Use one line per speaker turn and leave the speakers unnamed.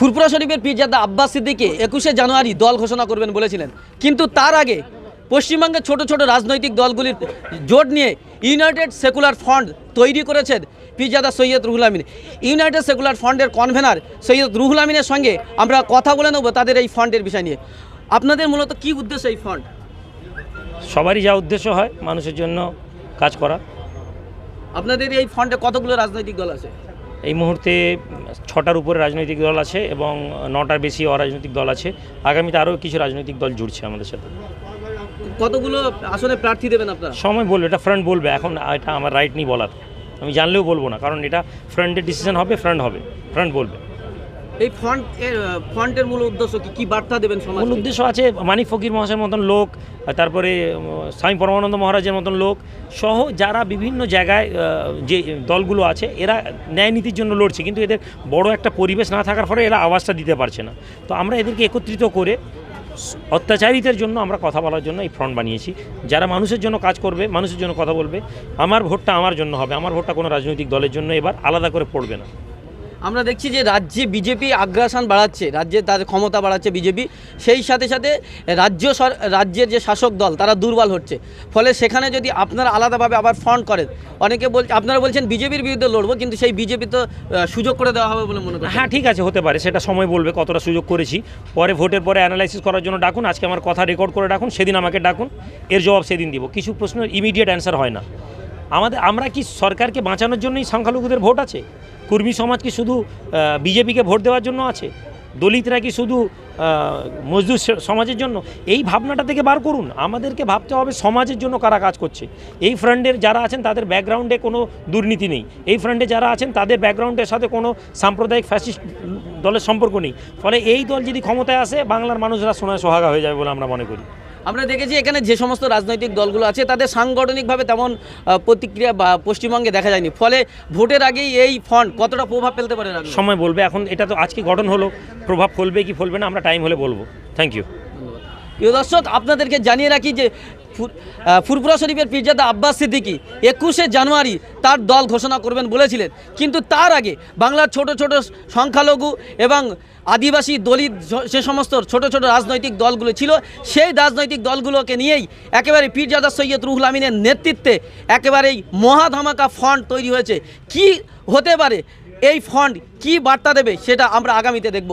ফুরপুরা শরীফের পীরজাদা আব্বাস সিদ্দিকে একুশে জানুয়ারি দল ঘোষণা করবেন বলেছিলেন। কিন্তু তার আগে পশ্চিমবঙ্গের ছোট ছোট রাজনৈতিক দলগুলির জোট নিয়ে ইউনাইটেড সেকুলার ফ্রন্ট তৈরি করেছেন পীরজাদা সৈয়দ রুহুল আমিন। ইউনাইটেড সেকুলার ফ্রন্টের কনভেনার সৈয়দ রুহুল আমিনের সঙ্গে আমরা কথা বলে নেব তাদের এই ফ্রন্টের বিষয় নিয়ে। আপনাদের মূলত কি উদ্দেশ্য এই ফ্রন্ট
সবারই যা উদ্দেশ্য হয় মানুষের জন্য কাজ করা।
আপনাদের এই ফ্রন্টে কতগুলো রাজনৈতিক দল আছে?
এই মুহূর্তে ছটার উপরে রাজনৈতিক দল আছে এবং নটার বেশি অরাজনৈতিক দল আছে। আগামীতে আরও কিছু রাজনৈতিক দল জুড়ছে আমাদের সাথে।
কতগুলো আসলে প্রার্থী দেবেন আপনারা?
সময় বলবে এটা ফ্রন্ট বলবে। এখন এটা আমার রাইট নেই বলার। আমি জানলেও বলব না কারণ এটা ফ্রন্টের ডিসিশন হবে ফ্রন্ট হবে। ফ্রন্ট বলবে।
এই ফ্রন্ট ফ্রন্টের মূল উদ্দেশ্য কি? কি বার্তা দেবেন সমাজ
মূল উদ্দেশ্য আছে মানিক ফকির মহাশয়ের মতন লোক তারপরে স্বামী পরমানন্দ মহারাজের মতন লোক, সহ যারা বিভিন্ন জায়গায় যে দলগুলো আছে, এরা ন্যায় নীতির জন্য লড়ছে, কিন্তু এদের বড় একটা পরিবেশ না থাকার ফলে এরা আওয়াজটা দিতে পারছে না। তো আমরা এদেরকে একত্রিত করে অত্যাচারীদের জন্য আমরা কথা বলার জন্য এই ফ্রন্ট বানিয়েছি। যারা মানুষের জন্য কাজ করবে, মানুষের জন্য কথা বলবে, আমার ভোটটা আমার জন্য হবে, আমার ভোটটা কোনো রাজনৈতিক দলের জন্য এবার আলাদা করে পড়বে না।
আমরা দেখছি যে রাজ্যে বিজেপি আগ্রাসন বাড়াচ্ছে, রাজ্যে তাদের ক্ষমতা বাড়াচ্ছে বিজেপি। সেই সাথে সাথে রাজ্য রাজ্যের যে শাসক দল, তারা দুর্বল হচ্ছে। ফলে সেখানে যদি আপনারা আলাদাভাবে আবার ফ্রন্ট করেন, অনেকে বল, আপনারা বলছেন বিজেপির বিরুদ্ধে লড়বো, কিন্তু সেই বিজেপি তো সুযোগ করে দেওয়া হবে বলে মনে করি
হ্যাঁ ঠিক আছে, হতে পারে, সেটা সময় বলবে কতটা সুযোগ করেছি। পরে ভোটের পরে অ্যানালাইসিস করার জন্য ডাকুন, আজকে আমার কথা রেকর্ড করে ডাকুন, সেদিন আমাকে ডাকুন, এর জবাব সেদিন দিব। কিছু প্রশ্নের ইমিডিয়েট অ্যান্সার হয় না। আমাদের, আমরা কি সরকারকে বাঁচানোর জন্যই সংখ্যালঘুদের ভোট আছে? কর্মী সমাজ কি শুধু বিজেপিকে ভোট দেওয়ার জন্য আছে? দলিতরা কি শুধু মজদুর সমাজের জন্য? এই ভাবনাটা থেকে বার করুন। আমাদেরকে ভাবতে হবে সমাজের জন্য কারা কাজ করছে। এই ফ্রন্টের যারা আছেন, তাদের ব্যাকগ্রাউন্ডে কোনো দুর্নীতি নেই। এই ফ্রন্টে যারা আছেন, তাদের ব্যাকগ্রাউন্ডের সাথে কোনো সাম্প্রদায়িক ফ্যাসিস্ট দলের সম্পর্ক নেই। ফলে এই দল যদি ক্ষমতায় আসে, বাংলার মানুষরা সোনায় সোহাগা হয়ে যাবে বলে আমরা মনে করি।
আমরা দেখেছি এখানে যে সমস্ত রাজনৈতিক দলগুলো আছে, তাদের সাংগঠনিকভাবে তেমন প্রতিক্রিয়া বা পশ্চিমবঙ্গে দেখা যায়নি। ফলে ভোটের আগেই এই ফন্ড কতটা প্রভাব ফেলতে পারে?
সময় বলবে। এখন এটা তো আজকে গঠন হলো। প্রভাব ফলবে কি ফলবে না, আমরা টাইম হলে বলব। থ্যাংক ইউ
দর্শক, আপনাদেরকে জানিয়ে রাখি যে ফুরপুরা শরীফের পীরজাদা আব্বাস সিদ্দিকী একুশে জানুয়ারি তার দল ঘোষণা করবেন বলেছিলেন। কিন্তু তার আগে বাংলার ছোট ছোট সংখ্যালঘু এবং আদিবাসী দলিত যে সমস্ত ছোট ছোট রাজনৈতিক দলগুলো ছিল, সেই রাজনৈতিক দলগুলোকে নিয়েই একেবারে পীরজাদা সৈয়দ রুহুল আমিনের নেতৃত্বে একেবারেই মহাধামাকা ফ্রন্ট তৈরি হয়েছে। কি হতে পারে? এই ফ্রন্ট কি বার্তা দেবে? সেটা আমরা আগামীতে দেখব।